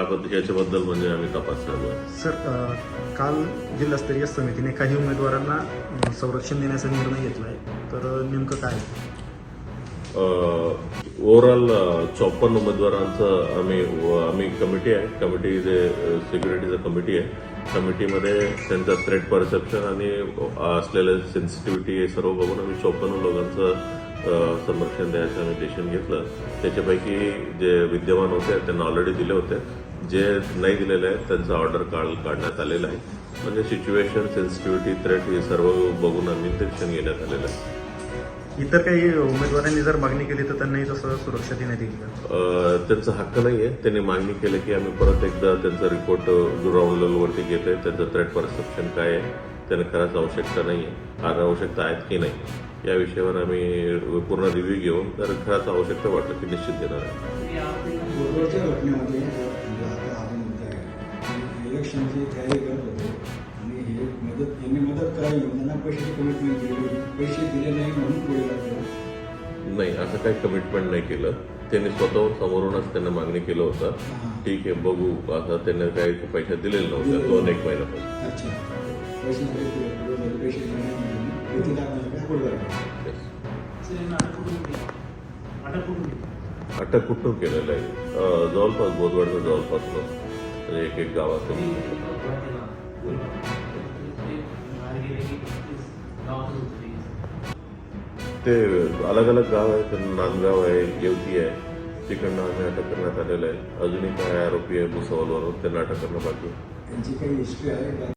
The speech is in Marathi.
याबद्दल याच्याबद्दल म्हणजे आम्ही तपास चालू आहे. सर अ, काल जिल्हास्तरीय समितीने काही उमेदवारांना अ, संरक्षण देण्याचा निर्णय घेतला आहे तर अ, नेमकं काय? ओव्हरऑल चौपन्न उमेदवारांचं आम्ही आम्ही कमिटी आहे. कमिटी जे सिक्युरिटीचं कमिटी आहे. कमिटीमध्ये त्यांचा थ्रेट परसेप्शन आणि असलेलं सेन्सिटिव्हिटी हे सर्व बघून आम्ही चौपन्न लोकांचं अ, संरक्षण द्यायचं आम्ही डिसिशन घेतलं. त्याच्यापैकी जे विद्यमान होते त्यांना ऑलरेडी दिले होते. जे नाही दिलेले आहेत त्यांचं ऑर्डर काढ काढण्यात आलेलं आहे. म्हणजे सिच्युएशन सेन्सिटिव्हिटी थ्रेट हे सर्व बघून आम्ही डिसिशन घेण्यात आलेलं आहे. इतर काही उमेदवारांनी जर मागणी केली तर त्यांनाही तसं सुरक्षा देण्यात येईल त्यांचा हक्क नाही आहे त्यांनी मागणी केली की आम्ही परत एकदा त्यांचा रिपोर्ट ग्राउंड लेवलवरती घेतोय. त्यांचं थ्रेट परसेप्शन काय आहे? त्यांना खरंच आवश्यकता नाही आहे आणि आवश्यकता आहेत की नाही या विषयावर आम्ही पूर्ण रिव्ह्यू घेऊन जर खरंच आवश्यकता वाटलं की निश्चित देणार आहे. इलेक्शनची तयारी करत होते आणि हे मदत यांनी मदत करावी त्यांना पैशाची कमिटमेंट दिली पैसे दिले नाही म्हणून पुढे लागले. नाही असं काही कमिटमेंट नाही केलं. त्यांनी स्वतःहून समोरूनच त्यांना मागणी केलं होतं. ठीक आहे बघू असं त्यांनी काही पैसे दिलेले नव्हते दोन एक महिन्यापासून. अटक कुठून केलेलं आहे. जवळपास बोधवाडचं जवळपास एक एक गावात ते अलग अलग गाव आहे तर नांदगाव आहे येवती आहे. तिकडनं आम्ही अटक करण्यात आलेलं आहे. अजूनही काय आरोपी आहे भुसावलवरून त्यांना अटक करणं बाकी त्यांची काही हिस्ट्री आहे